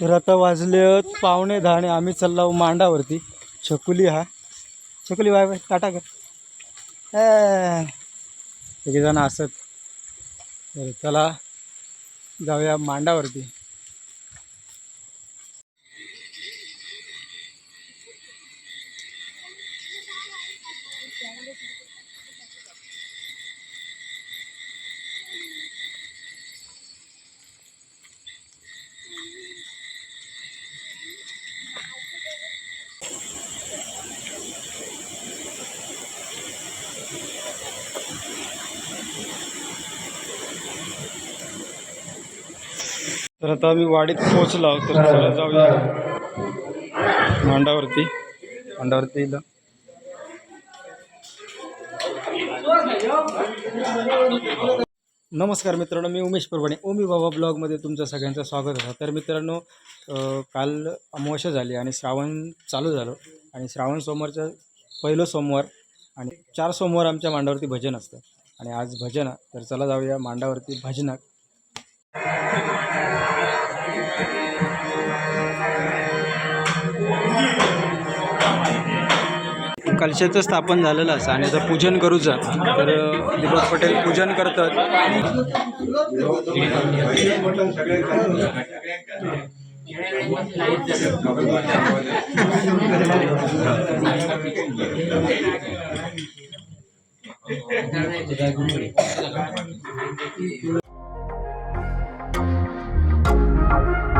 तर आता वाजले पावणे दहा आणि आम्ही चाललो मांडावरती. छकुली हा. छकुली बाय बाय. टाटा कर. जण असत. तर चला जाऊया मांडावरती. तर आता आम्ही वाडीत पोहोचलो आहोत तर चला जाऊया. मांडावरती. मांडावरती इथं. नमस्कार मित्रांनो मी उमेश परभणे. ओमी बाबा ब्लॉगमध्ये तुमचं सगळ्यांचं स्वागत आहे. तर मित्रांनो काल अमावस्या झाली आणि श्रावण चालू झालं. आणि श्रावण सोमवारचं पहिलं सोमवार आणि चार सोमवार आमच्या मांडावरती भजन असतं. आणि आज भजन तर चला जाऊया मांडावरती भजनात. कलशाचं स्थापन झालेलं असं आणि आता पूजन करूचं. तर दीपक पटेल पूजन करतात.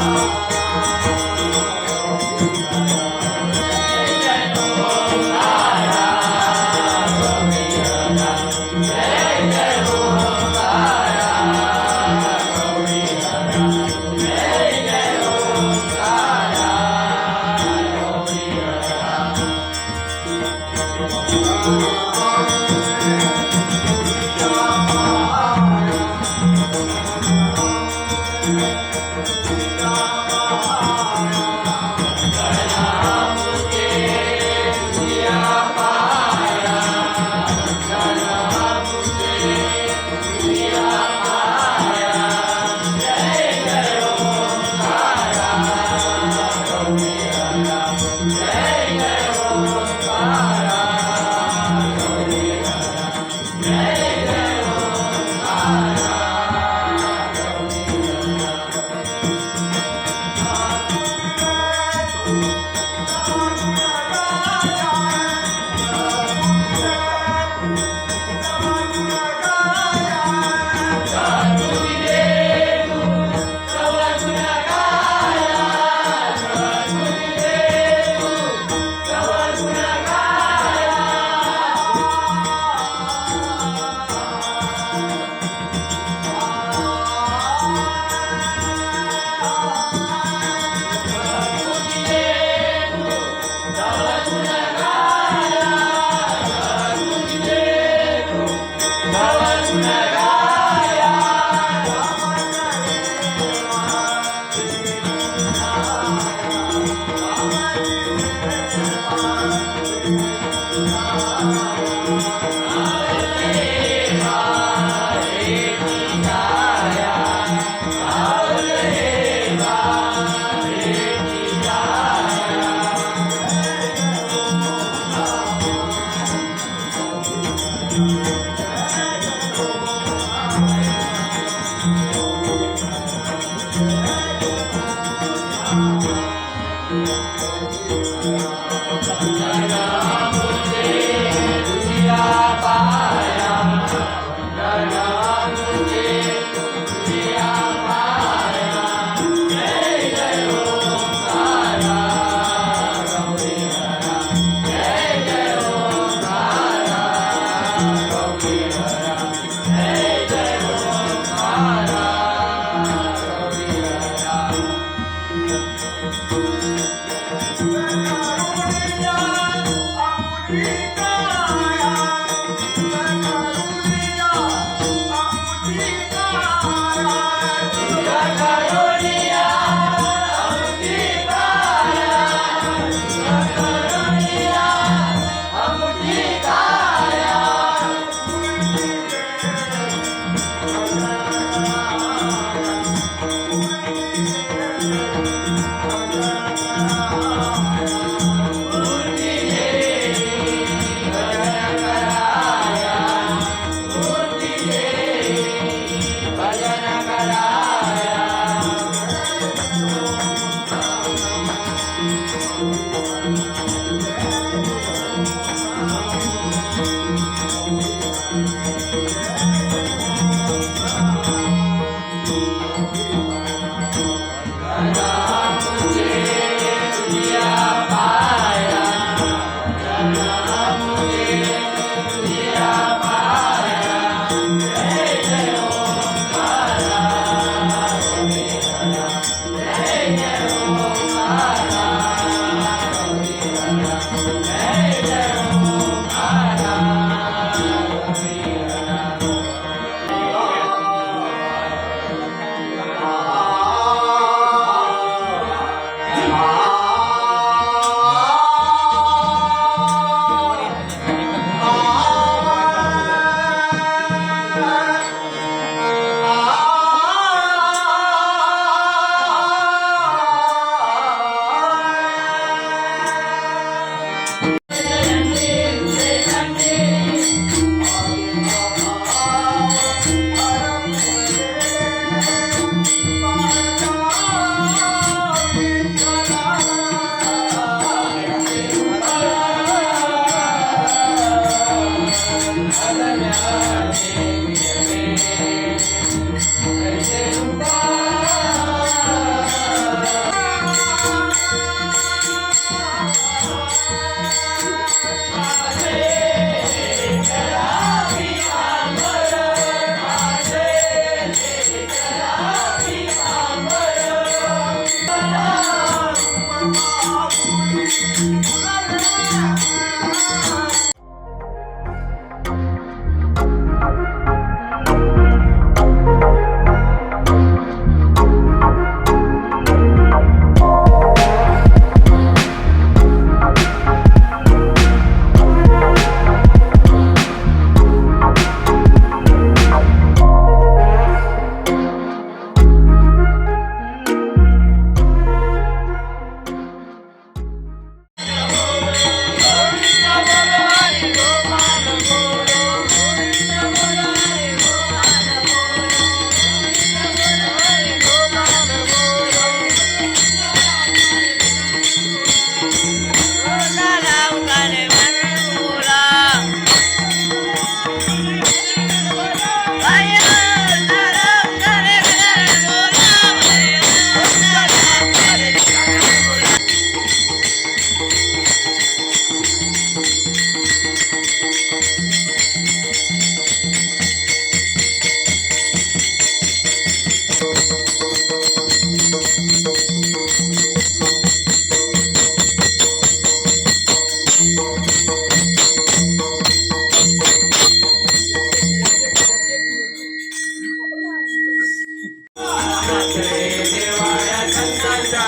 Música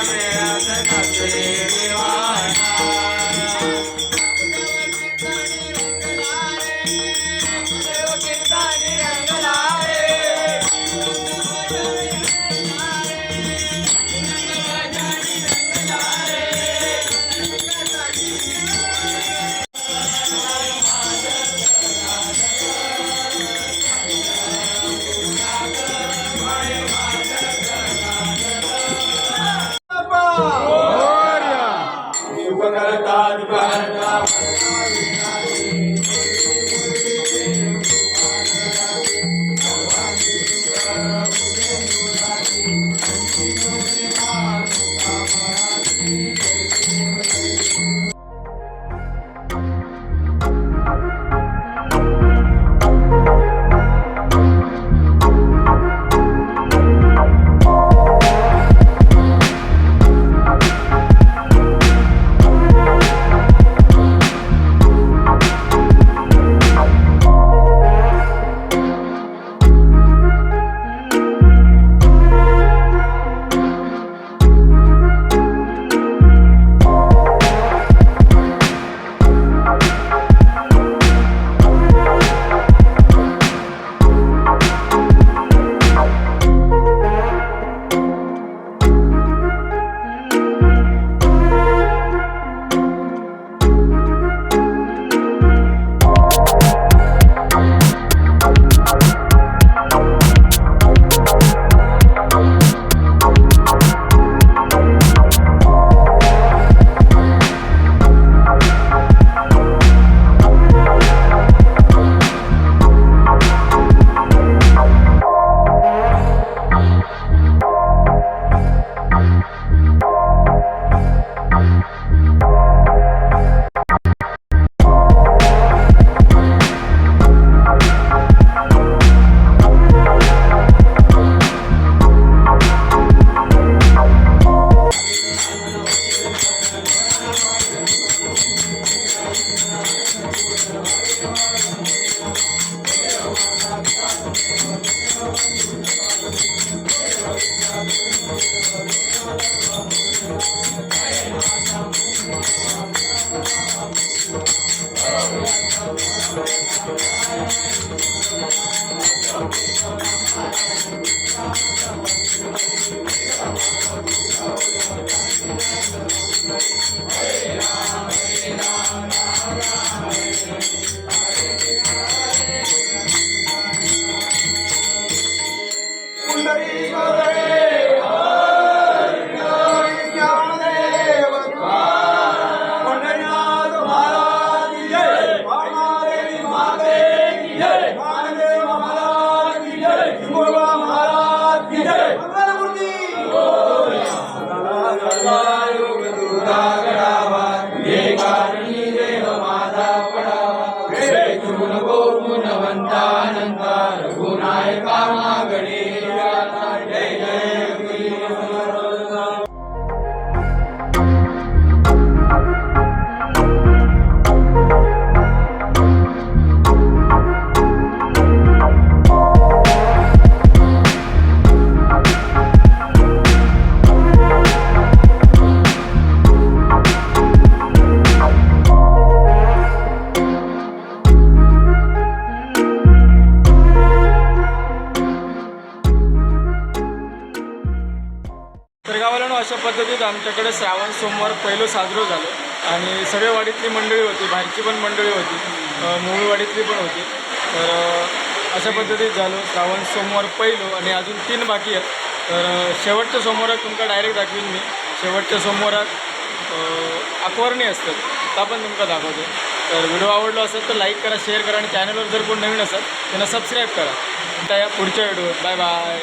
प्रियत कपि विवाना उपकरता उपकरता गुणगो गुणवंतानंता रघुनायका मागणे. अशा पद्धतीत आमच्याकडे श्रावण सोमवार पहिलं साजरं झालं. आणि सगळ्या वाडीतली मंडळी होती बाहेरची पण मंडळी होती मूळवाडीतली पण होती. तर अशा पद्धतीत झालं. श्रावण सोमवार पहिलं आणि अजून तीन बाकी आहेत. तर शेवटच्या सोमवारात तुमका डायरेक्ट दाखवीन मी. शेवटच्या सोमवारात अ, अकवर्णी असतात. त्या पण तुमका दाखवतो. तर व्हिडिओ आवडला असेल तर लाईक करा शेअर करा आणि चॅनलवर जर कोण नवीन असेल त्यांना सबस्क्राईब करा. या पुढच्या व्हिडिओत बाय बाय